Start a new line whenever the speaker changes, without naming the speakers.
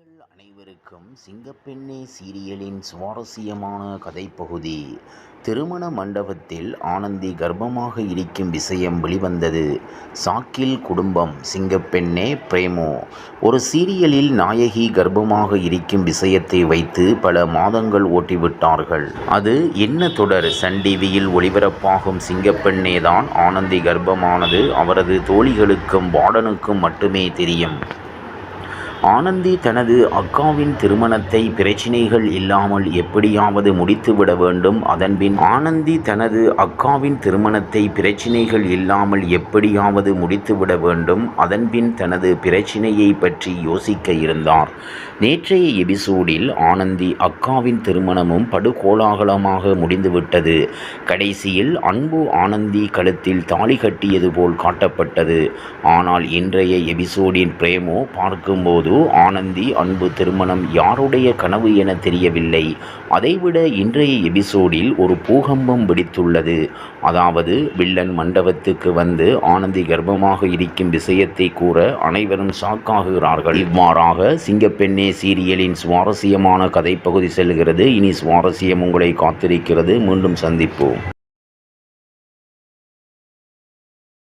உங்கள் அனைவருக்கும் சிங்கப்பெண்ணே சீரியலின் சுவாரஸ்யமான கதைப்பகுதி. திருமண மண்டபத்தில் ஆனந்தி கர்ப்பமாக இருக்கும் விஷயம் வெளிவந்தது. சாக்கில் குடும்பம் சிங்கப்பெண்ணே பிரேமோ. ஒரு சீரியலில் நாயகி கர்ப்பமாக இருக்கும் விஷயத்தை வைத்து பல மாதங்கள் ஓட்டிவிட்டார்கள். அது என்ன தொடர்? சன் டிவியில் ஒளிபரப்பாகும் சிங்கப்பெண்ணே தான் ஆனந்தி கர்ப்பமானது. அவரது தோழிகளுக்கும் வார்டனுக்கும் மட்டுமே தெரியும். ஆனந்தி தனது அக்காவின் திருமணத்தை பிரச்சினைகள் இல்லாமல் எப்படியாவது முடித்துவிட வேண்டும். அதன்பின் ஆனந்தி தனது அக்காவின் திருமணத்தை பிரச்சினைகள் இல்லாமல் எப்படியாவது முடித்துவிட வேண்டும். அதன்பின் தனது பிரச்சினையை பற்றி யோசிக்க இருந்தார். நேற்றைய எபிசோடில் ஆனந்தி அக்காவின் திருமணமும் படுகோலாகலமாக முடிந்துவிட்டது. கடைசியில் அன்பு ஆனந்தி கழுத்தில் தாலி கட்டியது போல் காட்டப்பட்டது. ஆனால் இன்றைய எபிசோடின் பிரேமோ பார்க்கும்போது ஆனந்தி அன்பு திருமணம் யாருடைய கனவு என தெரியவில்லை. அதைவிட இன்றைய எபிசோடில் ஒரு பூகம்பம் வெடித்துள்ளது. அதாவது வில்லன் மண்டபத்துக்கு வந்து ஆனந்தி கர்ப்பமாக இருக்கும் விஷயத்தை கூற அனைவரும் ஷாக்காகிறார்கள் இவ்வாறாக சிங்கப்பெண்ணே சீரியலின் சுவாரஸ்யமான கதைப்பகுதி செல்கிறது. இனி சுவாரஸ்யம் உங்களை காத்திருக்கிறது. மீண்டும் சந்திப்போம்.